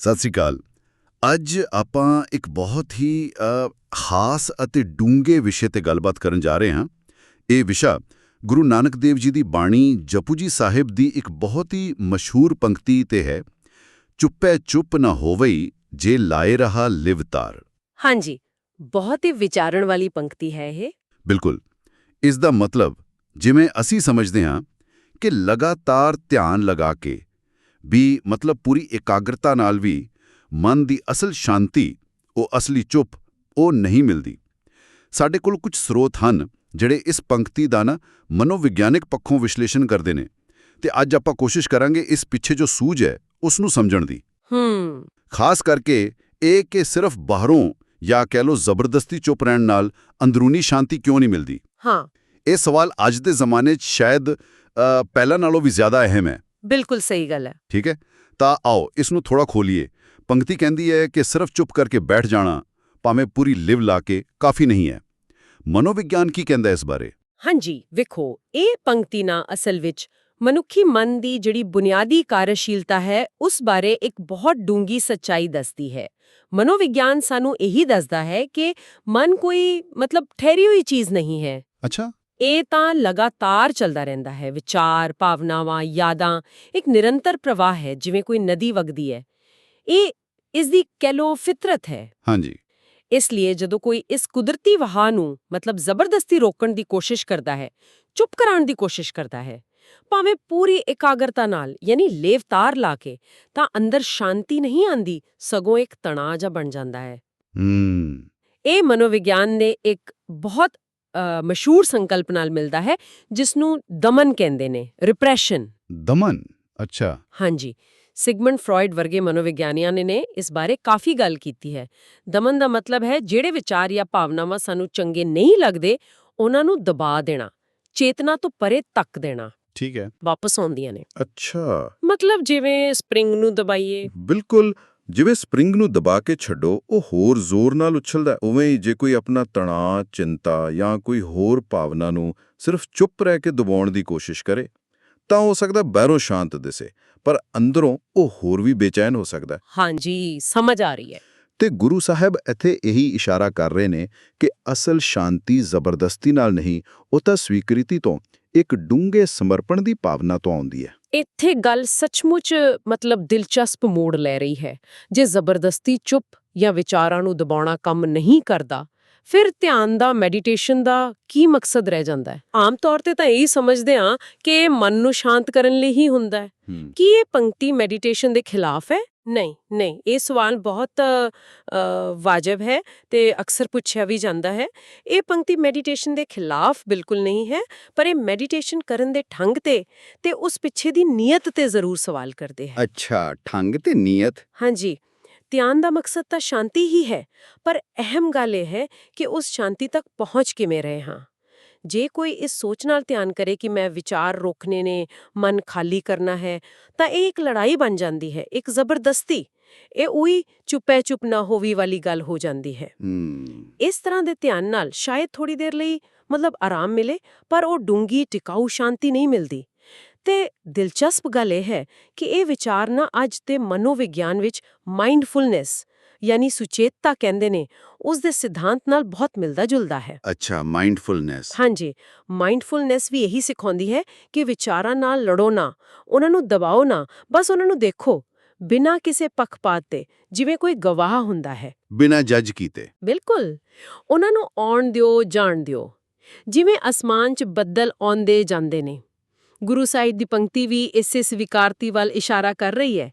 ਸਤਿ ਸ੍ਰੀ ਅਕਾਲ। ਅੱਜ ਆਪਾਂ ਇੱਕ ਬਹੁਤ ਹੀ ਖਾਸ ਅਤੇ ਡੂੰਘੇ ਵਿਸ਼ੇ ਤੇ ਗੱਲਬਾਤ ਕਰਨ ਜਾ ਰਹੇ ਹਾਂ। ਇਹ ਵਿਸ਼ਾ ਗੁਰੂ ਨਾਨਕ ਦੇਵ ਜੀ ਦੀ ਬਾਣੀ ਜਪੂ ਜੀ ਸਾਹਿਬ ਦੀ ਇੱਕ ਬਹੁਤ ਹੀ ਮਸ਼ਹੂਰ ਪੰਕਤੀ ਤੇ ਹੈ। ਚੁੱਪੈ ਚੁੱਪ ਨਾ ਹੋਵਈ ਜੇ ਲਾਏ ਰਹਾ ਲਿਵਤਾਰ ਹਾਂਜੀ ਬਹੁਤ ਹੀ ਵਿਚਾਰਨ ਵਾਲੀ ਪੰਕਤੀ ਹੈ ਇਹ। ਬਿਲਕੁਲ। ਇਸ ਦਾ ਮਤਲਬ ਜਿਵੇਂ ਅਸੀਂ ਸਮਝਦੇ ਹਾਂ ਕਿ ਲਗਾਤਾਰ ਧਿਆਨ ਲਗਾ ਕੇ ਵੀ ਮਤਲਬ ਪੂਰੀ ਇਕਾਗਰਤਾ ਨਾਲ ਵੀ ਮਨ ਦੀ ਅਸਲ ਸ਼ਾਂਤੀ ਉਹ ਅਸਲੀ ਚੁੱਪ ਉਹ ਨਹੀਂ ਮਿਲਦੀ। ਸਾਡੇ ਕੋਲ ਕੁਝ ਸਰੋਤ ਹਨ ਜਿਹੜੇ ਇਸ ਪੰਕਤੀ ਦਾ ਨਾ ਮਨੋਵਿਗਿਆਨਿਕ ਪੱਖੋਂ ਵਿਸ਼ਲੇਸ਼ਣ ਕਰਦੇ ਨੇ ਤੇ ਅੱਜ ਆਪਾਂ ਕੋਸ਼ਿਸ਼ ਕਰਾਂਗੇ ਇਸ ਪਿੱਛੇ ਜੋ ਸੂਝ ਹੈ ਉਸ ਨੂੰ ਸਮਝਣ ਦੀ। ਹੂੰ। ਖਾਸ ਕਰਕੇ ਇਹ ਕਿ ਸਿਰਫ ਬਾਹਰੋਂ ਜਾਂ ਕਹਿ ਲਓ ਜ਼ਬਰਦਸਤੀ ਚੁੱਪ ਰਹਿਣ ਨਾਲ ਅੰਦਰੂਨੀ ਸ਼ਾਂਤੀ ਕਿਉਂ ਨਹੀਂ ਮਿਲਦੀ? ਹਾਂ। ਇਹ ਸਵਾਲ ਅੱਜ ਦੇ ਜ਼ਮਾਨੇ 'ਚ ਸ਼ਾਇਦ ਪਹਿਲਾਂ ਨਾਲੋਂ ਵੀ ਜ਼ਿਆਦਾ ਅਹਿਮ ਹੈ। ਬਿਲਕੁਲ ਸਹੀ ਗੱਲ ਹੈ। ਠੀਕ ਹੈ? ਤਾਂ ਆਓ ਇਸ ਨੂੰ ਥੋੜਾ ਖੋਲੀਏ। ਪੰਕਤੀ ਕਹਿੰਦੀ ਹੈ ਕਿ ਸਿਰਫ ਚੁੱਪ ਕਰਕੇ ਬੈਠ ਜਾਣਾ ਭਾਵੇਂ ਪੂਰੀ ਲਿਵ ਲਾ ਕੇ ਕਾਫੀ ਨਹੀਂ ਹੈ। ਮਨੋਵਿਗਿਆਨ ਕੀ ਕਹਿੰਦਾ ਇਸ ਬਾਰੇ? ਹਾਂਜੀ ਵੇਖੋ ਇਹ ਪੰਕਤੀ ਨਾ ਅਸਲ ਵਿੱਚ ਮਨੁੱਖੀ ਮਨ ਦੀ ਜਿਹੜੀ ਬੁਨਿਆਦੀ ਕਾਰਜਸ਼ੀਲਤਾ ਹੈ ਉਸ ਬਾਰੇ ਇੱਕ ਬਹੁਤ ਡੂੰਗੀ ਸੱਚਾਈ ਦੱਸਦੀ ਹੈ। ਮਨੋਵਿਗਿਆਨ ਸਾਨੂੰ ਇਹੀ ਦੱਸਦਾ ਹੈ ਕਿ ਮਨ ਕੋਈ ਮਤਲਬ ਠਹਿਰੀ ਹੋਈ ਚੀਜ਼ ਨਹੀਂ ਹੈ। ਅੱਛਾ। ਇਹ ਤਾਂ ਲਗਾਤਾਰ ਚੱਲਦਾ ਰਹਿੰਦਾ ਹੈ ਵਿਚਾਰ ਭਾਵਨਾਵਾਂ ਯਾਦਾਂ ਇੱਕ ਨਿਰੰਤਰ ਪ੍ਰਵਾਹ ਹੈ ਜਿਵੇਂ ਕੋਈ ਨਦੀ ਵਗਦੀ ਹੈ। ਇਹ ਇਸ ਦੀ ਕਹਿ ਲਓ ਫਿਤਰਤ ਹੈ। ਹਾਂਜੀ। ਇਸ ਲਈ ਜਦੋਂ ਕੋਈ ਇਸ ਕੁਦਰਤੀ ਵਹਾਅ ਨੂੰ ਮਤਲਬ ਜ਼ਬਰਦਸਤੀ ਰੋਕਣ ਦੀ ਕੋਸ਼ਿਸ਼ ਕਰਦਾ ਹੈ ਚੁੱਪ ਕਰਾਉਣ ਦੀ ਕੋਸ਼ਿਸ਼ ਕਰਦਾ ਹੈ ਭਾਵੇਂ ਪੂਰੀ ਇਕਾਗਰਤਾ ਨਾਲ ਯਾਨੀ ਲੇਵਤਾਰ ਲਾ ਕੇ ਤਾਂ ਅੰਦਰ ਸ਼ਾਂਤੀ ਨਹੀਂ ਆਂਦੀ ਸਗੋਂ ਇੱਕ ਤਣਾਅ ਜਿਹਾ ਬਣ ਜਾਂਦਾ ਹੈ। ਹੂੰ। ਇਹ ਮਨੋਵਿਗਿਆਨ ਦੇ ਇੱਕ ਬਹੁਤ ਮਸ਼ਹੂਰ ਸੰਕਲਪ ਨਾਲ ਮਿਲਦਾ ਹੈ ਜਿਸ ਨੂੰ ਦਮਨ ਕਹਿੰਦੇ ਨੇ ਰਿਪਰੈਸ਼ਨ ਦਮਨ? ਅੱਛਾ। ਹਾਂਜੀ। ਸਿਗਮੰਡ ਫਰਾਇਡ ਵਰਗੇ ਮਨੋਵਿਗਿਆਨੀਆਂ ਨੇ ਨੇ ਇਸ ਬਾਰੇ ਕਾਫੀ ਗੱਲ ਕੀਤੀ ਹੈ। ਦਮਨ ਦਾ ਮਤਲਬ ਹੈ ਜਿਹੜੇ ਵਿਚਾਰ ਜਾਂ ਭਾਵਨਾਵਾਂ ਸਾਨੂੰ ਚੰਗੇ ਨਹੀਂ ਲੱਗਦੇ ਉਹਨਾਂ ਨੂੰ ਦਬਾ ਦੇਣਾ ਚੇਤਨਾ ਤੋਂ ਪਰੇ ਤੱਕ ਦੇਣਾ। ਠੀਕ ਹੈ। ਵਾਪਸ ਆਉਂਦੀਆਂ ਨੇ। ਅੱਛਾ। ਮਤਲਬ ਜਿਵੇਂ ਸਪ੍ਰਿੰਗ ਨੂੰ ਦਬਾਈਏ। ਬਿਲਕੁਲ। ਜਿਵੇਂ ਸਪ੍ਰਿੰਗ ਨੂੰ ਦਬਾ ਕੇ ਛੱਡੋ ਉਹ ਹੋਰ ਜ਼ੋਰ ਨਾਲ ਉਛਲਦਾ। ਉਵੇਂ ਹੀ ਜੇ ਕੋਈ ਆਪਣਾ ਤਣਾਅ ਚਿੰਤਾ ਜਾਂ ਕੋਈ ਹੋਰ ਭਾਵਨਾ ਨੂੰ ਸਿਰਫ ਚੁੱਪ ਰਹਿ ਕੇ ਦਬਾਉਣ ਦੀ ਕੋਸ਼ਿਸ਼ ਕਰੇ ਤਾਂ ਹੋ ਸਕਦਾ ਬਾਹਰੋਂ ਸ਼ਾਂਤ ਦਿਸੇ ਪਰ ਅੰਦਰੋਂ ਉਹ ਹੋਰ ਵੀ ਬੇਚੈਨ ਹੋ ਸਕਦਾ। ਹਾਂਜੀ ਸਮਝ ਆ ਰਹੀ ਹੈ ਤੇ ਗੁਰੂ ਸਾਹਿਬ ਇੱਥੇ ਇਹੀ ਇਸ਼ਾਰਾ ਕਰ ਰਹੇ ਨੇ ਕਿ ਅਸਲ ਸ਼ਾਂਤੀ ਜ਼ਬਰਦਸਤੀ ਨਾਲ ਨਹੀਂ ਉਹ ਤਾਂ ਸਵੀਕ੍ਰਿਤੀ ਤੋਂ ਇੱਕ ਡੂੰਘੇ ਸਮਰਪਣ ਦੀ ਭਾਵਨਾ ਤੋਂ ਆਉਂਦੀ ਹੈ। ਇੱਥੇ ਗੱਲ ਸੱਚਮੁੱਚ ਮਤਲਬ ਦਿਲਚਸਪ ਮੋੜ ਲੈ ਰਹੀ ਹੈ। ਜੇ ਜ਼ਬਰਦਸਤੀ ਚੁੱਪ ਜਾਂ ਵਿਚਾਰਾਂ ਨੂੰ ਦਬਾਉਣਾ ਕੰਮ ਨਹੀਂ ਕਰਦਾ ਫਿਰ ਧਿਆਨ ਦਾ ਮੈਡੀਟੇਸ਼ਨ ਦਾ ਕੀ ਮਕਸਦ ਰਹਿ ਜਾਂਦਾ ਹੈ? ਆਮ ਤੌਰ ਤੇ ਤਾਂ ਇਹੀ ਸਮਝਦੇ ਹਾਂ ਕਿ ਇਹ ਮਨ ਨੂੰ ਸ਼ਾਂਤ ਕਰਨ ਲਈ ਹੀ ਹੁੰਦਾ ਹੈ। ਕੀ ਇਹ ਪੰਕਤੀ ਮੈਡੀਟੇਸ਼ਨ ਦੇ ਖਿਲਾਫ ਹੈ? ਨਹੀਂ ਨਹੀਂ ਇਹ ਸਵਾਲ ਬਹੁਤ ਵਾਜਬ ਹੈ ਤੇ ਅਕਸਰ ਪੁੱਛਿਆ ਵੀ ਜਾਂਦਾ ਹੈ। ਇਹ ਪੰਕਤੀ ਮੈਡੀਟੇਸ਼ਨ ਦੇ ਖਿਲਾਫ ਬਿਲਕੁਲ ਨਹੀਂ ਹੈ ਪਰ ਇਹ ਮੈਡੀਟੇਸ਼ਨ ਕਰਨ ਦੇ ਢੰਗ ਤੇ ਤੇ ਉਸ ਪਿੱਛੇ ਦੀ ਨੀਅਤ ਤੇ ਜ਼ਰੂਰ ਸਵਾਲ ਕਰਦੇ ਹੈ ਅੱਛਾ ਠੰਗ ਤੇ ਨੀਅਤ? ਹਾਂਜੀ ਧਿਆਨ ਦਾ ਮਕਸਦ ਤਾਂ ਸ਼ਾਂਤੀ ਹੀ ਹੈ ਪਰ ਅਹਿਮ ਗੱਲ ਇਹ ਹੈ ਕਿ ਉਸ ਸ਼ਾਂਤੀ ਤੱਕ ਪਹੁੰਚ ਕਿਵੇਂ ਰਹੇ ਹਾਂ। ਜੇ ਕੋਈ ਇਸ ਸੋਚ ਨਾਲ ਧਿਆਨ ਕਰੇ ਕਿ ਮੈਂ ਵਿਚਾਰ ਰੋਕਨੇ ਨੇ ਮਨ ਖਾਲੀ ਕਰਨਾ ਹੈ ਤਾਂ ਇਹ ਇੱਕ ਲੜਾਈ ਬਣ ਜਾਂਦੀ ਹੈ ਇੱਕ ਜ਼ਬਰਦਸਤੀ। ਇਹ ਉਹੀ ਚੁੱਪੈ ਚੁੱਪ ਨਾ ਹੋਵੀ ਵਾਲੀ ਗੱਲ ਹੋ ਜਾਂਦੀ ਹੈ। ਇਸ ਤਰ੍ਹਾਂ ਦੇ ਧਿਆਨ ਨਾਲ ਸ਼ਾਇਦ ਥੋੜੀ ਦੇਰ ਲਈ ਮਤਲਬ ਆਰਾਮ ਮਿਲੇ ਪਰ ਉਹ ਡੂੰਗੀ ਟਿਕਾਊ ਸ਼ਾਂਤੀ ਨਹੀਂ ਮਿਲਦੀ। ਤੇ ਦਿਲਚਸਪ ਗੱਲ ਇਹ ਹੈ ਕਿ ਇਹ ਵਿਚਾਰ ਨਾ ਅੱਜ ਦੇ ਮਨੋਵਿਗਿਆਨ ਵਿੱਚ ਮਾਈਂਡਫੁਲਨੈਸ ਯਾਨੀ ਸੁਚੇਤਤਾ ਕਹਿੰਦੇ ਨੇ ਉਸ ਦੇ ਸਿਧਾਂਤ ਨਾਲ ਬਹੁਤ ਮਿਲਦਾ ਜੁਲਦਾ ਹੈ। ਅੱਛਾ ਮਾਈਂਡਫੁਲਨੈਸ ਹਾਂਜੀ ਮਾਈਂਡਫੁਲਨੈਸ ਵੀ ਇਹੀ ਸਿਖਾਉਂਦੀ ਹੈ ਕਿ ਵਿਚਾਰਾਂ ਨਾਲ ਲੜੋ ਨਾ ਉਹਨਾਂ ਨੂੰ ਦਬਾਓ ਨਾ ਬਸ ਉਹਨਾਂ ਨੂੰ ਦੇਖੋ ਬਿਨਾਂ ਕਿਸੇ ਪੱਖਪਾਤ ਤੇ ਜਿਵੇਂ ਕੋਈ ਗਵਾਹ ਹੁੰਦਾ ਹੈ। ਬਿਨਾਂ ਜੱਜ ਕੀਤੇ। ਬਿਲਕੁਲ। ਉਹਨਾਂ ਨੂੰ ਆਉਣ ਦਿਓ ਜਾਣ ਦਿਓ। ਜਿਵੇਂ ਅਸਮਾਨ 'ਚ ਬੱਦਲ ਆਉਂਦੇ ਜਾਂਦੇ ਨੇ। ਗੁਰੂ ਸਾਹਿਬ ਦੀ ਪੰਕਤੀ ਵੀ ਇਸੇ ਸਵੀਕਾਰਤੀ ਵੱਲ ਇਸ਼ਾਰਾ ਕਰ ਰਹੀ ਹੈ।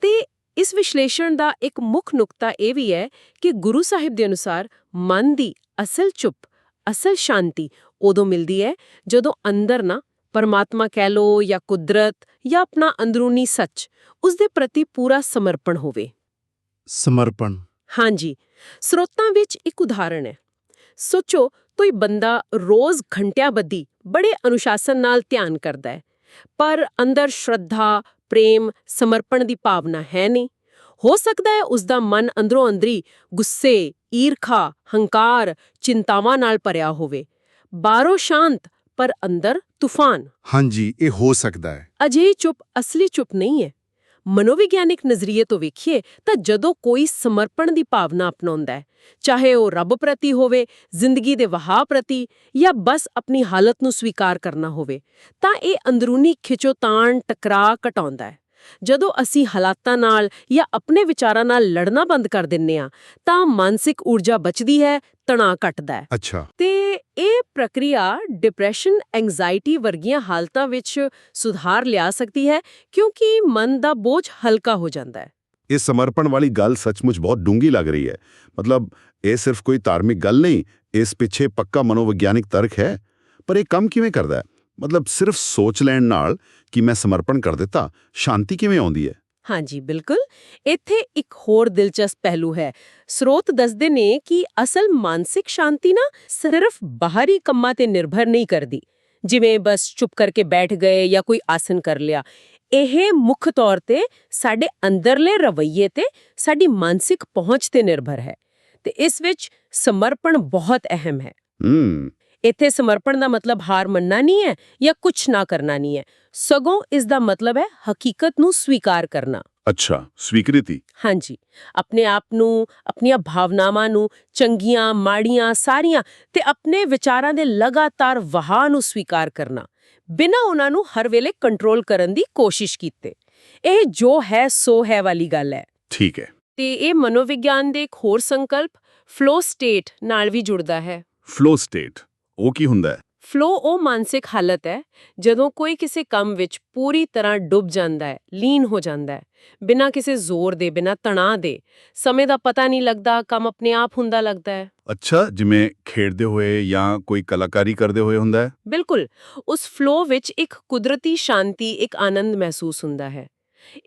ਤੇ ਇਸ ਵਿਸ਼ਲੇਸ਼ਣ ਦਾ ਇੱਕ ਮੁੱਖ ਨੁਕਤਾ ਇਹ ਵੀ ਹੈ ਕਿ ਗੁਰੂ ਸਾਹਿਬ ਦੇ ਅਨੁਸਾਰ ਮਨ ਦੀ ਅਸਲ ਚੁੱਪ ਅਸਲ ਸ਼ਾਂਤੀ ਉਦੋਂ ਮਿਲਦੀ ਹੈ ਜਦੋਂ ਅੰਦਰ ਨਾ ਪਰਮਾਤਮਾ ਕਹਿ ਲੋ ਜਾਂ ਕੁਦਰਤ ਜਾਂ ਆਪਣਾ ਅੰਦਰੂਨੀ ਸੱਚ ਉਸ ਦੇ ਪ੍ਰਤੀ ਪੂਰਾ ਸਮਰਪਣ ਹੋਵੇ। ਸਮਰਪਣ। ਹਾਂਜੀ ਸਰੋਤਾਂ ਵਿੱਚ ਇੱਕ ਉਦਾਹਰਣ ਹੈ। ਸੋਚੋ ਕੋਈ ਬੰਦਾ ਰੋਜ਼ ਘੰਟਿਆਂ ਬੱਧੀ ਬੜੇ ਅਨੁਸ਼ਾਸਨ ਨਾਲ ਧਿਆਨ ਕਰਦਾ ਹੈ ਪਰ ਅੰਦਰ ਸ਼ਰਧਾ ਪ੍ਰੇਮ ਸਮਰਪਣ ਦੀ ਭਾਵਨਾ ਹੈ ਨਹੀਂ। ਹੋ ਸਕਦਾ ਹੈ ਉਸ ਦਾ ਮਨ ਅੰਦਰੋਂ ਅੰਦਰੀ ਗੁੱਸੇ ਈਰਖਾ ਹੰਕਾਰ ਚਿੰਤਾਵਾਂ ਨਾਲ ਭਰਿਆ ਹੋਵੇ। ਬਾਹਰੋਂ ਸ਼ਾਂਤ ਪਰ ਅੰਦਰ ਤੂਫਾਨ। ਹਾਂਜੀ ਇਹ ਹੋ ਸਕਦਾ ਹੈ। ਅਜਿਹੀ ਚੁੱਪ ਅਸਲੀ ਚੁੱਪ ਨਹੀਂ ਹੈ। ਮਨੋਵਿਗਿਆਨਿਕ ਨਜ਼ਰੀਏ ਤੋਂ ਵੇਖੀਏ ਤਾਂ ਜਦੋਂ ਕੋਈ ਸਮਰਪਣ ਦੀ ਭਾਵਨਾ ਅਪਣਾਉਂਦਾ ਹੈ, ਚਾਹੇ ਉਹ ਰੱਬ ਪ੍ਰਤੀ ਹੋਵੇ, ਜ਼ਿੰਦਗੀ ਦੇ ਵਹਾਅ ਪ੍ਰਤੀ ਜਾਂ ਬਸ ਆਪਣੀ ਹਾਲਤ ਨੂੰ ਸਵੀਕਾਰ ਕਰਨਾ ਹੋਵੇ, ਤਾਂ ਇਹ ਅੰਦਰੂਨੀ ਖਿਚੋਤਾਣ, ਟਕਰਾਅ ਘਟਾਉਂਦਾ ਹੈ। ਜਦੋਂ ਅਸੀਂ ਹਾਲਾਤਾਂ ਨਾਲ ਜਾਂ ਆਪਣੇ ਵਿਚਾਰਾਂ ਨਾਲ ਲੜਨਾ ਬੰਦ ਕਰ ਦਿੰਨੇ ਆ ਤਾਂ ਮਾਨਸਿਕ ਊਰਜਾ ਬਚਦੀ ਹੈ ਤਣਾਅ ਘਟਦਾ ਹੈ। ਅੱਛਾ। ਤੇ ਇਹ ਪ੍ਰਕਿਰਿਆ ਡਿਪਰੈਸ਼ਨ ਐਂਜ਼ਾਇਟੀ ਵਰਗੀਆਂ ਹਾਲਤਾਂ ਵਿੱਚ ਸੁਧਾਰ ਲਿਆ ਸਕਦੀ ਹੈ ਕਿਉਂਕਿ ਮਨ ਦਾ ਬੋਝ ਹਲਕਾ ਹੋ ਜਾਂਦਾ ਹੈ। ਇਹ ਸਮਰਪਣ ਵਾਲੀ ਗੱਲ ਸੱਚਮੁੱਚ ਬਹੁਤ ਡੂੰਗੀ ਲੱਗ ਰਹੀ ਹੈ। ਮਤਲਬ ਇਹ ਸਿਰਫ ਕੋਈ ਧਾਰਮਿਕ ਗੱਲ ਨਹੀਂ ਇਸ ਪਿੱਛੇ ਪੱਕਾ ਮਨੋਵਿਗਿਆਨਿਕ ਤਰਕ ਹੈ। ਪਰ ਇਹ ਕੰਮ ਕਿਵੇਂ ਕਰਦਾ ਹੈ? ਮਤਲਬ ਸਿਰਫ ਸੋਚ ਲੈਣ ਨਾਲ ਕਿ ਮੈਂ ਸਮਰਪਣ ਕਰ ਦਿੱਤਾ ਸ਼ਾਂਤੀ ਕਿਵੇਂ ਆਉਂਦੀ ਹੈ? ਹਾਂਜੀ ਬਿਲਕੁਲ। ਇੱਥੇ ਇੱਕ ਹੋਰ ਦਿਲਚਸਪ ਪਹਿਲੂ ਹੈ। ਸਰੋਤ ਦੱਸਦੇ ਨੇ ਕਿ ਅਸਲ ਮਾਨਸਿਕ ਸ਼ਾਂਤੀ ਨਾ ਸਿਰਫ ਬਾਹਰੀ ਕੰਮਾਂ ਤੇ ਨਿਰਭਰ ਨਹੀਂ ਕਰਦੀ। ਜਿਵੇਂ ਬਸ ਚੁੱਪ ਕਰਕੇ ਬੈਠ ਗਏ ਜਾਂ ਕੋਈ ਆਸਨ ਕਰ ਲਿਆ। ਇਹ ਮੁੱਖ ਤੌਰ ਤੇ ਸਾਡੇ ਅੰਦਰਲੇ ਰਵੱਈਏ ਤੇ ਸਾਡੀ ਮਾਨਸਿਕ ਪਹੁੰਚ ਤੇ ਨਿਰਭਰ ਹੈ। ਤੇ ਇਸ ਵਿੱਚ ਸਮਰਪਣ ਬਹੁਤ ਅਹਿਮ ਹੈ। ਹੂੰ। ਇੱਥੇ ਸਮਰਪਣ ਦਾ ਮਤਲਬ ਹਾਰ ਮੰਨਣਾ ਨਹੀਂ ਹੈ ਜਾਂ ਕੁਝ ਨਾ ਕਰਨਾ ਨਹੀਂ ਹੈ। ਸਗੋਂ ਇਸ ਦਾ ਮਤਲਬ ਹੈ ਹਕੀਕਤ ਨੂੰ ਸਵੀਕਾਰ ਕਰਨਾ। ਅੱਛਾ ਸਵੀਕ੍ਰਿਤੀ। ਹਾਂਜੀ। ਆਪਣੇ ਆਪ ਨੂੰ ਆਪਣੀਆਂ ਭਾਵਨਾਵਾਂ ਨੂੰ ਚੰਗੀਆਂ ਮਾੜੀਆਂ ਸਾਰੀਆਂ ਤੇ ਆਪਣੇ ਵਿਚਾਰਾਂ ਦੇ ਲਗਾਤਾਰ ਵਹਾਅ ਨੂੰ ਸਵੀਕਾਰ ਕਰਨਾ। ਬਿਨਾਂ ਉਹਨਾਂ ਨੂੰ ਹਰ ਵੇਲੇ ਕੰਟਰੋਲ ਕਰਨ ਦੀ ਕੋਸ਼ਿਸ਼ ਕੀਤੇ। ਇਹ ਜੋ ਹੈ ਸੋ ਹੈ ਵਾਲੀ ਗੱਲ ਹੈ। ਠੀਕ ਹੈ। ਤੇ ਇਹ ਮਨੋਵਿਗਿਆਨ ਦੇ ਇੱਕ ਹੋਰ ਸੰਕਲਪ ਫਲੋ ਸਟੇਟ ਨਾਲ ਵੀ ਜੁੜਦਾ ਹੈ। ਫਲੋ ਸਟੇਟ ਉਹ ਕੀ ਹੁੰਦਾ ਹੈ? ਫਲੋ ਉਹ ਮਾਨਸਿਕ ਹਾਲਤ ਹੈ ਜਦੋਂ ਕੋਈ ਕਿਸੇ ਕੰਮ ਵਿੱਚ ਪੂਰੀ ਤਰ੍ਹਾਂ ਡੁੱਬ ਜਾਂਦਾ ਹੈ ਲੀਨ ਹੋ ਜਾਂਦਾ ਹੈ ਬਿਨਾਂ ਕਿਸੇ ਜ਼ੋਰ ਦੇ ਬਿਨਾਂ ਤਣਾਅ ਦੇ ਸਮੇਂ ਦਾ ਪਤਾ ਨਹੀਂ ਲੱਗਦਾ ਕੰਮ ਆਪਣੇ ਆਪ ਹੁੰਦਾ ਲੱਗਦਾ ਹੈ। ਅੱਛਾ ਜਿਵੇਂ ਖੇਡਦੇ ਹੋਏ ਜਾਂ ਕੋਈ ਕਲਾਕਾਰੀ ਕਰਦੇ ਹੋਏ ਹੁੰਦਾ ਹੈ? ਬਿਲਕੁਲ ਉਸ ਫਲੋ ਵਿੱਚ ਇੱਕ ਕੁਦਰਤੀ ਸ਼ਾਂਤੀ ਇੱਕ ਆਨੰਦ ਮਹਿਸੂਸ ਹੁੰਦਾ ਹੈ।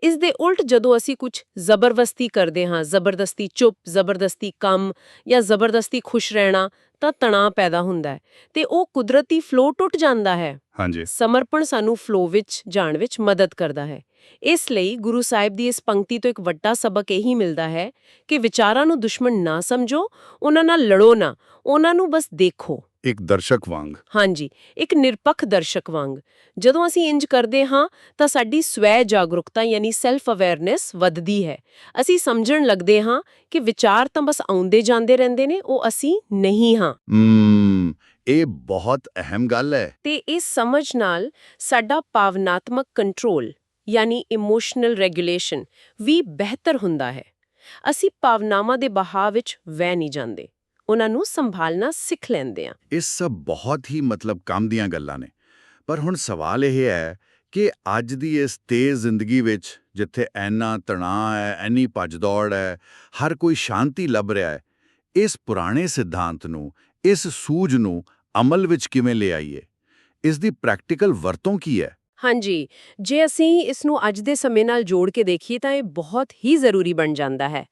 ਇਸ ਦੇ ਉਲਟ ਜਦੋਂ ਅਸੀਂ ਕੁਝ ਜ਼ਬਰਦਸਤੀ ਕਰਦੇ ਹਾਂ ਜ਼ਬਰਦਸਤੀ ਚੁੱਪ ਜ਼ਬਰਦਸਤੀ ਕੰਮ ਜਾਂ ਜ਼ਬਰਦਸਤੀ ਖੁਸ਼ ਰਹਿਣਾ ਤਾਂ ਤਣਾਅ ਪੈਦਾ ਹੁੰਦਾ ਹੈ ਤੇ ਉਹ ਕੁਦਰਤੀ ਫਲੋ ਟੁੱਟ ਜਾਂਦਾ ਹੈ। ਹਾਂਜੀ। ਸਮਰਪਣ ਸਾਨੂੰ ਫਲੋ ਵਿੱਚ ਜਾਣ ਵਿੱਚ ਮਦਦ ਕਰਦਾ ਹੈ। ਇਸ ਲਈ ਗੁਰੂ ਸਾਹਿਬ ਦੀ ਇਸ ਪੰਕਤੀ ਤੋਂ ਇੱਕ ਵੱਡਾ ਸਬਕ ਇਹੀ ਮਿਲਦਾ ਹੈ ਕਿ ਵਿਚਾਰਾਂ ਨੂੰ ਦੁਸ਼ਮਣ ਨਾ ਸਮਝੋ ਉਹਨਾਂ ਨਾਲ ਲੜੋ ਨਾ ਉਹਨਾਂ ਨੂੰ ਬਸ ਦੇਖੋ। ਇੱਕ ਦਰਸ਼ਕ ਵਾਂਗ। ਹਾਂਜੀ ਇੱਕ ਨਿਰਪੱਖ ਦਰਸ਼ਕ ਵਾਂਗ। ਜਦੋਂ ਅਸੀਂ ਇੰਜ ਕਰਦੇ ਹਾਂ ਤਾਂ ਸਾਡੀ ਸਵੈ ਜਾਗਰੂਕਤਾ ਯਾਨੀ ਸੈਲਫ ਅਵੇਅਰਨੈਸ ਵੱਧਦੀ ਹੈ। ਅਸੀਂ ਸਮਝਣ ਲੱਗਦੇ ਹਾਂ ਕਿ ਵਿਚਾਰ ਤਾਂ ਬਸ ਆਉਂਦੇ ਜਾਂਦੇ ਰਹਿੰਦੇ ਨੇ ਉਹ ਅਸੀਂ ਨਹੀਂ ਹਾਂ। ਇਹ ਬਹੁਤ ਅਹਿਮ ਗੱਲ ਹੈ। ਤੇ ਇਸ ਸਮਝ ਨਾਲ ਸਾਡਾ ਭਾਵਨਾਤਮਕ ਕੰਟਰੋਲ ਯਾਨੀ ਇਮੋਸ਼ਨਲ ਰੈਗੂਲੇਸ਼ਨ ਵੀ ਬਿਹਤਰ ਹੁੰਦਾ ਹੈ। ਅਸੀਂ ਭਾਵਨਾਵਾਂ ਦੇ ਬਹਾਅ ਵਿੱਚ ਵਹਿ ਨਹੀਂ ਜਾਂਦੇ। ਉਹਨਾਂ ਨੂੰ ਸੰਭਾਲਣਾ ਸਿੱਖ ਲੈਂਦੇ ਹਾਂ ਇਹ ਸਭ ਬਹੁਤ ਹੀ ਮਤਲਬ ਕੰਮ ਦੀਆਂ ਗੱਲਾਂ ਨੇ। ਪਰ ਹੁਣ ਸਵਾਲ ਇਹ ਹੈ ਕਿ ਅੱਜ ਦੀ ਇਸ ਤੇਜ਼ ਜ਼ਿੰਦਗੀ ਵਿੱਚ ਜਿੱਥੇ ਐਨਾ ਤਣਾਅ ਹੈ ਐਨੀ ਭੱਜ-ਦੌੜ ਹੈ, ਹਰ ਕੋਈ ਸ਼ਾਂਤੀ ਲੱਭ ਰਿਹਾ ਹੈ, ਇਸ ਪੁਰਾਣੇ ਸਿਧਾਂਤ ਨੂੰ, ਇਸ ਸੂਝ ਨੂੰ ਅਮਲ ਵਿੱਚ ਕਿਵੇਂ ਲਿਆਈਏ ਇਸ ਦੀ ਪ੍ਰੈਕਟੀਕਲ ਵਰਤੋਂ ਕੀ ਹੈ? ਹਾਂਜੀ, ਜੇ ਅਸੀਂ ਇਸ ਨੂੰ ਅੱਜ ਦੇ ਸਮੇਂ ਨਾਲ ਜੋੜ ਕੇ ਦੇਖੀਏ ਤਾਂ ਇਹ ਬਹੁਤ ਹੀ ਜ਼ਰੂਰੀ ਬਣ ਜਾਂਦਾ ਹੈ।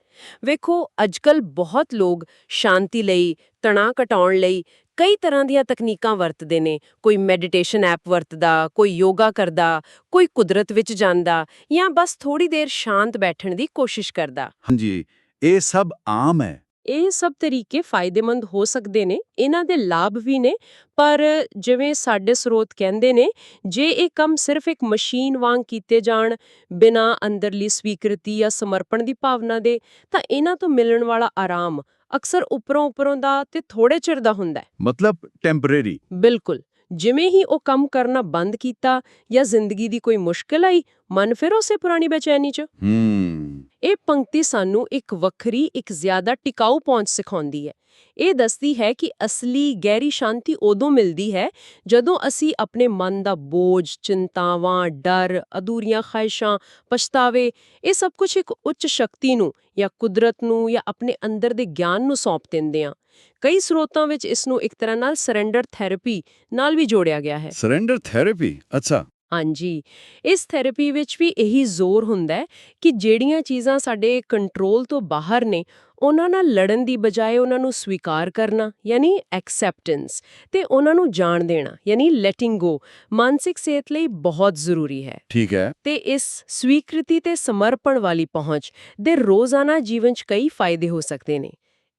ਵੇਖੋ ਅੱਜਕੱਲ ਬਹੁਤ ਲੋਕ ਸ਼ਾਂਤੀ ਲਈ, ਤਣਾਅ ਘਟਾਉਣ ਲਈ ਕਈ ਤਰ੍ਹਾਂ ਦੀਆਂ ਤਕਨੀਕਾਂ ਵਰਤਦੇ ਨੇ। ਕੋਈ ਮੈਡੀਟੇਸ਼ਨ ਐਪ ਵਰਤਦਾ, ਕੋਈ ਯੋਗਾ ਕਰਦਾ, ਕੋਈ ਕੁਦਰਤ ਵਿੱਚ ਜਾਂਦਾ ਜਾਂ ਬਸ ਥੋੜੀ ਦੇਰ ਸ਼ਾਂਤ ਬੈਠਣ ਦੀ ਕੋਸ਼ਿਸ਼ ਕਰਦਾ। ਹਾਂਜੀ, ਇਹ ਸਭ ਆਮ ਹੈ। ਇਹ ਸਭ ਤਰੀਕੇ ਫਾਇਦੇਮੰਦ ਹੋ ਸਕਦੇ ਨੇ ਇਹਨਾਂ ਦੇ ਲਾਭ ਵੀ ਨੇ ਪਰ ਜਿਵੇਂ ਸਾਡੇ ਸਰੋਤ ਕਹਿੰਦੇ ਨੇ ਜੇ ਇਹ ਕੰਮ ਸਿਰਫ ਇੱਕ ਮਸ਼ੀਨ ਵਾਂਗ ਕੀਤੇ ਜਾਣ ਬਿਨਾਂ ਅੰਦਰਲੀ ਸਵੀਕ੍ਰਿਤੀ ਜਾਂ ਸਮਰਪਣ ਦੀ ਭਾਵਨਾ ਦੇ ਤਾਂ ਇਹਨਾਂ ਤੋਂ ਮਿਲਣ ਵਾਲਾ ਆਰਾਮ ਅਕਸਰ ਉੱਪਰੋਂ ਉੱਪਰੋਂ ਦਾ ਤੇ ਥੋੜੇ ਚਿਰ ਦਾ ਹੁੰਦਾ ਹੈ। ਮਤਲਬ ਟੈਂਪਰੇਰੀ ਬਿਲਕੁਲ। ਜਿਵੇਂ ਹੀ ਉਹ ਕੰਮ ਕਰਨਾ ਬੰਦ ਕੀਤਾ ਜਾਂ ਜ਼ਿੰਦਗੀ ਦੀ ਕੋਈ ਮੁਸ਼ਕਲ ਆਈ ਮਨ ਫਿਰ ਉਸੇ ਪੁਰਾਣੀ ਬੇਚੈਨੀ 'ਚ? ਹਮ ਇਹ ਪੰਕਤੀ ਸਾਨੂੰ ਇੱਕ ਵੱਖਰੀ ਇੱਕ ਜ਼ਿਆਦਾ ਟਿਕਾਊ ਪਹੁੰਚ ਸਿਖਾਉਂਦੀ ਹੈ। ਇਹ ਦੱਸਦੀ ਹੈ ਕਿ ਅਸਲੀ ਗਹਿਰੀ ਸ਼ਾਂਤੀ ਉਦੋਂ ਮਿਲਦੀ ਹੈ ਜਦੋਂ ਅਸੀਂ ਆਪਣੇ ਮਨ ਦਾ ਬੋਝ ਚਿੰਤਾਵਾਂ ਡਰ ਅਧੂਰੀਆਂ ਖਾਹਿਸ਼ਾਂ ਪਛਤਾਵੇ ਇਹ ਸਭ ਕੁਝ ਇੱਕ ਉੱਚ ਸ਼ਕਤੀ ਨੂੰ ਜਾਂ ਕੁਦਰਤ ਨੂੰ ਜਾਂ ਆਪਣੇ ਅੰਦਰ ਦੇ ਗਿਆਨ ਨੂੰ ਸੌਂਪ ਦਿੰਦੇ ਹਾਂ। ਕਈ ਸਰੋਤਾਂ ਵਿੱਚ ਇਸ ਨੂੰ ਇੱਕ ਤਰ੍ਹਾਂ ਨਾਲ ਸਰੈਂਡਰ ਥੈਰੇਪੀ ਨਾਲ ਵੀ ਜੋੜਿਆ ਗਿਆ ਹੈ। ਸਰੈਂਡਰ ਥੈਰੇਪੀ ਅੱਛਾ। ਹਾਂਜੀ। ਇਸ ਥੈਰੇਪੀ ਵਿੱਚ ਵੀ ਇਹੀ ਜ਼ੋਰ ਹੁੰਦਾ ਹੈ ਕਿ ਜਿਹੜੀਆਂ ਚੀਜ਼ਾਂ ਸਾਡੇ ਕੰਟਰੋਲ ਤੋਂ ਬਾਹਰ ਨੇ ਉਹਨਾਂ ਨਾਲ ਲੜਨ ਦੀ ਬਜਾਏ ਉਹਨਾਂ ਨੂੰ ਸਵੀਕਾਰ ਕਰਨਾ ਯਾਨੀ ਐਕਸੈਪਟੈਂਸ ਤੇ ਉਹਨਾਂ ਨੂੰ ਜਾਣ ਦੇਣਾ ਯਾਨੀ ਲੈਟਿੰਗ ਗੋ ਮਾਨਸਿਕ ਸਿਹਤ ਲਈ ਬਹੁਤ ਜ਼ਰੂਰੀ ਹੈ। ਠੀਕ ਹੈ। ਤੇ ਇਸ ਸਵੀਕ੍ਰਿਤੀ ਤੇ ਸਮਰਪਣ ਵਾਲੀ ਪਹੁੰਚ ਦੇ ਰੋਜ਼ਾਨਾ ਜੀਵਨ 'ਚ ਕਈ ਫਾਇਦੇ ਹੋ ਸਕਦੇ ਨੇ।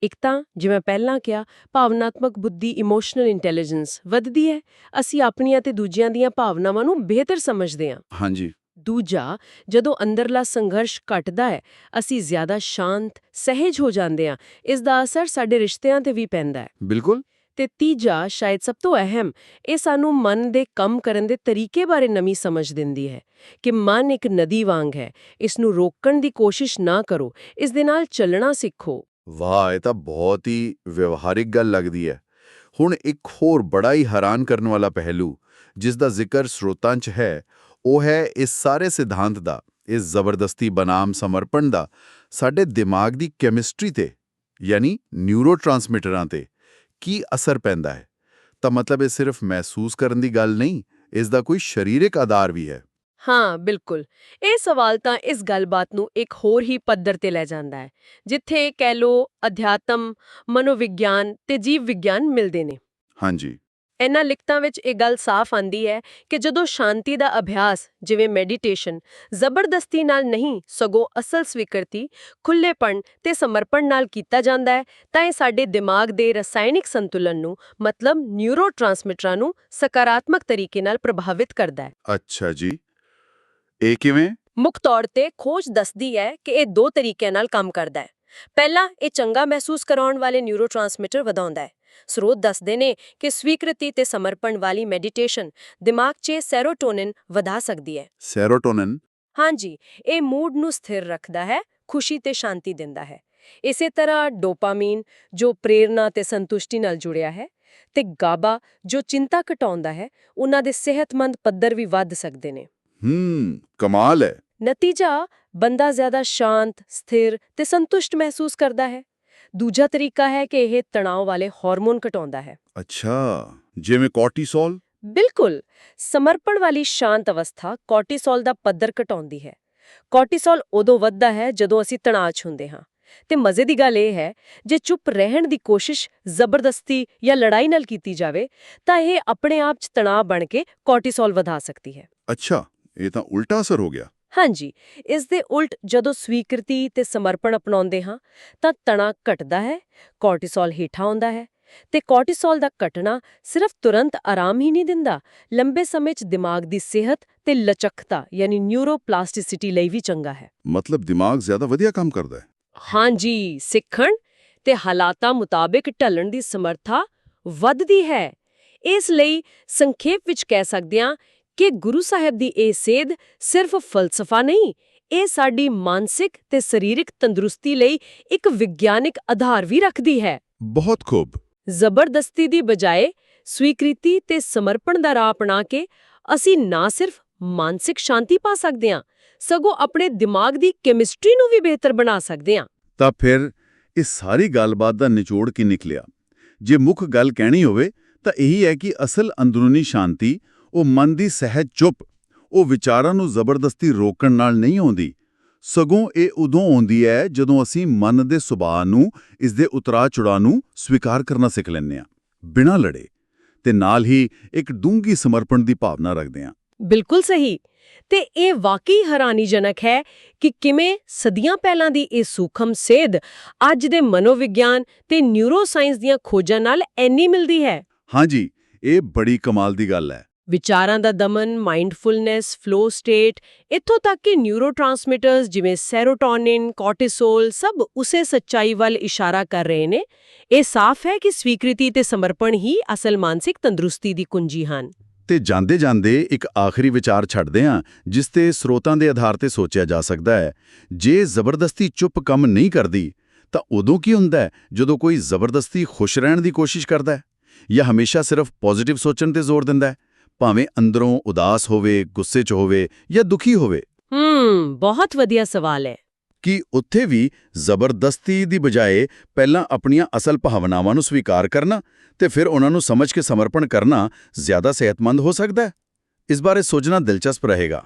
ਇੱਕ ਤਾਂ ਜਿਵੇਂ ਪਹਿਲਾਂ ਕਿਹਾ ਭਾਵਨਾਤਮਕ ਬੁੱਧੀ ਇਮੋਸ਼ਨਲ ਇੰਟੈਲੀਜੈਂਸ ਵੱਧਦੀ ਹੈ ਅਸੀਂ ਆਪਣੀਆਂ ਤੇ ਦੂਜਿਆਂ ਦੀਆਂ ਭਾਵਨਾਵਾਂ ਨੂੰ ਬਿਹਤਰ ਸਮਝਦੇ ਹਾਂ। ਹਾਂਜੀ। ਦੂਜਾ ਜਦੋਂ ਅੰਦਰਲਾ ਸੰਘਰਸ਼ ਘਟਦਾ ਹੈ ਅਸੀਂ ਜ਼ਿਆਦਾ ਸ਼ਾਂਤ ਸਹਿਜ ਹੋ ਜਾਂਦੇ ਹਾਂ ਇਸ ਦਾ ਅਸਰ ਸਾਡੇ ਰਿਸ਼ਤਿਆਂ ਤੇ ਵੀ ਪੈਂਦਾ ਹੈ। ਬਿਲਕੁਲ। ਤੇ ਤੀਜਾ ਸ਼ਾਇਦ ਸਭ ਤੋਂ ਅਹਿਮ ਇਹ ਸਾਨੂੰ ਮਨ ਦੇ ਕੰਮ ਕਰਨ ਦੇ ਤਰੀਕੇ ਬਾਰੇ ਨਵੀਂ ਸਮਝ ਦਿੰਦੀ ਹੈ ਕਿ ਮਨ ਇੱਕ ਨਦੀ ਵਾਂਗ ਹੈ ਇਸ ਨੂੰ ਰੋਕਣ ਦੀ ਕੋਸ਼ਿਸ਼ ਨਾ ਕਰੋ ਇਸ ਦੇ ਨਾਲ ਚੱਲਣਾ ਸਿੱਖੋ। ਵਾਹ, ਇਹ ਤਾਂ ਬਹੁਤ ਹੀ ਵਿਵਹਾਰਿਕ ਗੱਲ ਲੱਗਦੀ ਹੈ। ਹੁਣ ਇੱਕ ਹੋਰ ਬੜਾ ਹੀ ਹੈਰਾਨ ਕਰਨ ਵਾਲਾ ਪਹਿਲੂ ਜਿਸ ਦਾ ਜ਼ਿਕਰ ਸਰੋਤਾਂ 'ਚ ਹੈ, ਉਹ ਹੈ ਇਸ ਸਾਰੇ ਸਿਧਾਂਤ ਦਾ, ਇਸ ਜ਼ਬਰਦਸਤੀ ਬਨਾਮ ਸਮਰਪਣ ਦਾ, ਸਾਡੇ ਦਿਮਾਗ ਦੀ ਕੈਮਿਸਟਰੀ ਤੇ, ਯਾਨੀ ਨਿਊਰੋਟ੍ਰਾਂਸਮਿਟਰਾਂ ਤੇ, ਕੀ ਅਸਰ ਪੈਂਦਾ ਹੈ? ਤਾਂ ਮਤਲਬ ਇਹ ਸਿਰਫ ਮਹਿਸੂਸ ਕਰਨ ਦੀ ਗੱਲ ਨਹੀਂ, ਇਸ ਦਾ ਕੋਈ ਸਰੀਰਕ ਆਧਾਰ ਵੀ ਹੈ। ਹਾਂ ਬਿਲਕੁਲ। ਇਹ ਸਵਾਲ ਤਾਂ ਇਸ ਗੱਲਬਾਤ ਨੂੰ ਇੱਕ ਹੋਰ ਹੀ ਪੱਧਰ ਤੇ ਲੈ ਜਾਂਦਾ ਹੈ ਜਿੱਥੇ ਕਹਿ ਲੋ ਅਧਿਆਤਮ ਮਨੋਵਿਗਿਆਨ ਤੇ ਜੀਵ ਵਿਗਿਆਨ ਮਿਲਦੇ ਨੇ। ਹਾਂਜੀ। ਇਹਨਾਂ ਲਿਖਤਾਂ ਵਿੱਚ ਇਹ ਗੱਲ ਸਾਫ਼ ਆਂਦੀ ਹੈ ਕਿ ਜਦੋਂ ਸ਼ਾਂਤੀ ਦਾ ਅਭਿਆਸ ਜਿਵੇਂ ਮੈਡੀਟੇਸ਼ਨ ਜ਼ਬਰਦਸਤੀ ਨਾਲ ਨਹੀਂ ਸਗੋਂ ਅਸਲ ਸਵੀਕਰਤੀ ਖੁੱਲੇਪਣ ਤੇ ਸਮਰਪਣ ਨਾਲ ਕੀਤਾ ਜਾਂਦਾ ਹੈ ਤਾਂ ਇਹ ਸਾਡੇ ਦਿਮਾਗ ਦੇ ਰਸਾਇਣਿਕ ਸੰਤੁਲਨ ਨੂੰ ਮਤਲਬ ਨਿਊਰੋਟ੍ਰਾਂਸਮਿਟਰਾਂ ਨੂੰ ਸਕਾਰਾਤਮਕ ਤਰੀਕੇ ਨਾਲ ਪ੍ਰਭਾਵਿਤ ਕਰਦਾ ਹੈ। ਅੱਛਾ ਜੀ। ਇਹ ਕਿਵੇਂ? ਮੁੱਖ ਤੌਰ ਤੇ ਖੋਜ ਦੱਸਦੀ ਹੈ ਕਿ ਇਹ ਦੋ ਤਰੀਕਿਆਂ ਨਾਲ ਕੰਮ ਕਰਦਾ ਹੈ। ਪਹਿਲਾ ਇਹ ਚੰਗਾ ਮਹਿਸੂਸ ਕਰਾਉਣ ਵਾਲੇ ਨਿਊਰੋਟ੍ਰਾਂਸਮਿਟਰ ਵਧਾਉਂਦਾ ਹੈ। ਸਰੋਤ ਦੱਸਦੇ ਨੇ ਕਿ ਸਵੀਕ੍ਰਿਤੀ ਤੇ ਸਮਰਪਣ ਵਾਲੀ ਮੈਡੀਟੇਸ਼ਨ ਦਿਮਾਗ 'ਚ ਸੈਰੋਟੋਨਿਨ ਵਧਾ ਸਕਦੀ ਹੈ। ਸੈਰੋਟੋਨਿਨ ਹਾਂਜੀ ਇਹ ਮੂਡ ਨੂੰ ਸਥਿਰ ਰੱਖਦਾ ਹੈ ਖੁਸ਼ੀ ਤੇ ਸ਼ਾਂਤੀ ਦਿੰਦਾ ਹੈ। ਇਸੇ ਤਰ੍ਹਾਂ ਡੋਪਾਮੀਨ ਜੋ ਪ੍ਰੇਰਣਾ ਤੇ ਸੰਤੁਸ਼ਟੀ ਨਾਲ ਜੁੜਿਆ ਹੈ ਤੇ ਗਾਬਾ ਜੋ ਚਿੰਤਾ ਘਟਾਉਂਦਾ ਹੈ ਉਹਨਾਂ ਦੇ ਸਿਹਤਮੰਦ ਪੱਧਰ ਵੀ ਵੱਧ ਸਕਦੇ ਨੇ। ਹੂੰ ਕਮਾਲ ਹੈ। ਨਤੀਜਾ ਬੰਦਾ ਜ਼ਿਆਦਾ ਸ਼ਾਂਤ ਸਥਿਰ ਤੇ ਸੰਤੁਸ਼ਟ ਮਹਿਸੂਸ ਕਰਦਾ ਹੈ। ਦੂਜਾ ਤਰੀਕਾ ਹੈ ਕਿ ਇਹ ਤਣਾਅ ਵਾਲੇ ਹਾਰਮੋਨ ਘਟਾਉਂਦਾ ਹੈ। ਅੱਛਾ ਜਿਵੇਂ ਕੋਰਟੀਸੋਲ? ਬਿਲਕੁਲ! ਸਮਰਪਣ ਵਾਲੀ ਸ਼ਾਂਤ ਅਵਸਥਾ ਕੋਰਟੀਸੋਲ ਦਾ ਪੱਧਰ ਘਟਾਉਂਦੀ ਹੈ। ਕੋਰਟੀਸੋਲ ਉਦੋਂ ਵੱਧਦਾ ਹੈ ਜਦੋਂ ਅਸੀਂ ਤਣਾਅ 'ਚ ਹੁੰਦੇ ਹਾਂ। ਤੇ ਮਜ਼ੇ ਦੀ ਗੱਲ ਇਹ ਹੈ ਜੇ ਚੁੱਪ ਰਹਿਣ ਦੀ ਕੋਸ਼ਿਸ਼ ਜ਼ਬਰਦਸਤੀ ਜਾਂ ਲੜਾਈ ਨਾਲ ਕੀਤੀ ਜਾਵੇ ਤਾਂ ਇਹ ਆਪਣੇ ਆਪ 'ਚ ਤਣਾਅ ਬਣ ਕੇ ਕੋਰਟੀਸੋਲ ਵਧਾ ਸਕਦੀ ਹੈ। ਅੱਛਾ ਇਹ ਤਾਂ ਉਲਟਾ ਅਸਰ ਹੋ ਗਿਆ। ਹਾਂਜੀ ਇਸ ਦੇ ਉਲਟ ਜਦੋਂ ਸਵੀਕ੍ਰਿਤੀ ਤੇ ਸਮਰਪਣ ਅਪਣਾਉਂਦੇ ਹਾਂ ਤਾਂ ਤਣਾਅ ਘਟਦਾ ਹੈ ਕੋਰਟੀਸੋਲ ਹੇਠਾਂ ਆਉਂਦਾ ਹੈ ਤੇ ਕੋਰਟੀਸੋਲ ਦਾ ਘਟਣਾ ਸਿਰਫ ਤੁਰੰਤ ਆਰਾਮ ਹੀ ਨਹੀਂ ਦਿੰਦਾ ਲੰਬੇ ਸਮੇਂ 'ਚ ਦਿਮਾਗ ਦੀ ਸਿਹਤ ਤੇ ਲਚਕਤਾ ਯਾਨੀ ਨਿਊਰੋਪਲਾਸਟਿਸਿਟੀ ਲਈ ਵੀ ਚੰਗਾ ਹੈ। ਮਤਲਬ ਦਿਮਾਗ ਜ਼ਿਆਦਾ ਵਧੀਆ ਕੰਮ ਕਰਦਾ ਹੈ। ਹਾਂਜੀ ਸਿੱਖਣ ਤੇ ਹਾਲਾਤਾਂ ਮੁਤਾਬਿਕ ਢਲਣ ਦੀ ਸਮਰੱਥਾ ਵੱਧਦੀ ਹੈ। ਇਸ ਲਈ ਸੰਖੇਪ ਵਿੱਚ ਕਹਿ ਸਕਦੇ ਹਾਂ ਕਿ ਗੁਰੂ ਸਾਹਿਬ ਦੀ ਇਹ ਸੇਧ ਸਿਰਫ ਫਲਸਫਾ ਨਹੀਂ ਇਹ ਸਾਡੀ ਮਾਨਸਿਕ ਤੇ ਸਰੀਰਕ ਤੰਦਰੁਸਤੀ ਲਈ ਇੱਕ ਵਿਗਿਆਨਿਕ ਆਧਾਰ ਵੀ ਰੱਖਦੀ ਹੈ। ਬਹੁਤ ਖੂਬ। ਜ਼ਬਰਦਸਤੀ ਦੀ ਬਜਾਏ ਸਵੀਕ੍ਰਿਤੀ ਤੇ ਸਮਰਪਣ ਦਾ ਰਾਹ ਅਪਣਾ ਕੇ ਅਸੀਂ ਨਾ ਸਿਰਫ ਮਾਨਸਿਕ ਸ਼ਾਂਤੀ ਪਾ ਸਕਦੇ ਹਾਂ ਸਗੋਂ ਆਪਣੇ ਦਿਮਾਗ ਦੀ ਕੈਮਿਸਟਰੀ ਨੂੰ ਵੀ ਬਿਹਤਰ ਬਣਾ ਸਕਦੇ ਹਾਂ। ਤਾਂ ਫਿਰ ਇਸ ਸਾਰੀ ਗੱਲਬਾਤ ਦਾ ਨਿਚੋੜ ਕੀ ਨਿਕਲਿਆ? ਜੇ ਮੁੱਖ ਗੱਲ ਕਹਿਣੀ ਹੋਵੇ ਤਾਂ ਇਹੀ ਹੈ ਕਿ ਅਸਲ ਅੰਦਰੂਨੀ ਸ਼ਾਂਤੀ ਉਹ ਮਨ ਦੀ ਸਹਿਜ ਚੁੱਪ ਉਹ ਵਿਚਾਰਾਂ ਨੂੰ ਜ਼ਬਰਦਸਤੀ ਰੋਕਣ ਨਾਲ ਨਹੀਂ ਆਉਂਦੀ। ਸਗੋਂ ਇਹ ਉਦੋਂ ਆਉਂਦੀ ਹੈ ਜਦੋਂ ਅਸੀਂ ਮਨ ਦੇ ਸੁਭਾਅ ਨੂੰ ਇਸ ਦੇ ਉਤਰਾਅ ਚੜਾਅ ਨੂੰ ਸਵੀਕਾਰ ਕਰਨਾ ਸਿੱਖ ਲੈਂਦੇ ਹਾਂ। ਬਿਨਾਂ ਲੜੇ ਤੇ ਨਾਲ ਹੀ ਇੱਕ ਡੂੰਗੀ ਸਮਰਪਣ ਦੀ ਭਾਵਨਾ ਰੱਖਦੇ ਹਾਂ। ਬਿਲਕੁਲ ਸਹੀ। ਤੇ ਇਹ ਵਾਕਈ ਹੈਰਾਨੀਜਨਕ ਹੈ ਕਿ ਕਿਵੇਂ ਸਦੀਆਂ ਪਹਿਲਾਂ ਦੀ ਇਹ ਸੂਖਮ ਸੇਧ ਅੱਜ ਦੇ ਮਨੋਵਿਗਿਆਨ ਤੇ ਨਿਊਰੋਸਾਇੰਸ ਦੀਆਂ ਖੋਜਾਂ ਨਾਲ ਐਨੀ ਮਿਲਦੀ ਹੈ। ਹਾਂਜੀ ਇਹ ਬੜੀ ਕਮਾਲ ਦੀ ਗੱਲ ਹੈ। ਵਿਚਾਰਾਂ ਦਾ ਦਮਨ, ਮਾਈਂਡਫੁਲਨੈਸ, ਫਲੋ ਸਟੇਟ, ਇੱਥੋਂ ਤੱਕ ਕਿ ਨਿਊਰੋਟ੍ਰਾਂਸਮਿਟਰਸ ਜਿਵੇਂ ਸੈਰੋਟੋਨਿਨ ਕੋਰਟੀਸੋਲ ਸਭ ਉਸੇ ਸੱਚਾਈ ਵੱਲ ਇਸ਼ਾਰਾ ਕਰ ਰਹੇ ਨੇ। ਇਹ ਸਾਫ਼ ਹੈ ਕਿ ਸਵੀਕ੍ਰਿਤੀ ਤੇ ਸਮਰਪਣ ਹੀ ਅਸਲ ਮਾਨਸਿਕ ਤੰਦਰੁਸਤੀ ਦੀ ਕੁੰਜੀ ਹਨ। ਤੇ ਜਾਂਦੇ ਜਾਂਦੇ ਇੱਕ ਆਖਰੀ ਵਿਚਾਰ ਛੱਡਦੇ ਹਾਂ, ਜਿਸ ਤੇ ਸਰੋਤਾਂ ਦੇ ਆਧਾਰ ਤੇ ਸੋਚਿਆ ਜਾ ਸਕਦਾ ਹੈ। ਜੇ ਜ਼ਬਰਦਸਤੀ ਚੁੱਪ ਕੰਮ ਨਹੀਂ ਕਰਦੀ, ਤਾਂ ਉਦੋਂ ਕੀ ਹੁੰਦਾ ਹੈ ਜਦੋਂ ਕੋਈ ਜ਼ਬਰਦਸਤੀ ਖੁਸ਼ ਰਹਿਣ ਦੀ ਕੋਸ਼ਿਸ਼ ਕਰਦਾ ਹੈ? ਜਾਂ ਹਮੇਸ਼ਾ ਸਿਰਫ ਪੋਜ਼ਿਟਿਵ ਸੋਚਣ ਤੇ ਜ਼ੋਰ ਦਿੰਦਾ ਹੈ? ਭਾਵੇਂ ਅੰਦਰੋਂ ਉਦਾਸ ਹੋਵੇ ਗੁੱਸੇ 'ਚ ਹੋਵੇ ਜਾਂ ਦੁਖੀ ਹੋਵੇ। ਹੂੰ ਬਹੁਤ ਵਧੀਆ ਸਵਾਲ ਹੈ। ਕਿ ਉੱਥੇ ਵੀ ਜ਼ਬਰਦਸਤੀ ਦੀ ਬਜਾਏ ਪਹਿਲਾਂ ਆਪਣੀਆਂ ਅਸਲ ਭਾਵਨਾਵਾਂ ਨੂੰ ਸਵੀਕਾਰ ਕਰਨਾ ਤੇ ਫਿਰ ਉਹਨਾਂ ਨੂੰ ਸਮਝ ਕੇ ਸਮਰਪਣ ਕਰਨਾ ਜ਼ਿਆਦਾ ਸਿਹਤਮੰਦ ਹੋ ਸਕਦਾ ਹੈ? ਇਸ ਬਾਰੇ ਸੋਚਣਾ ਦਿਲਚਸਪ ਰਹੇਗਾ।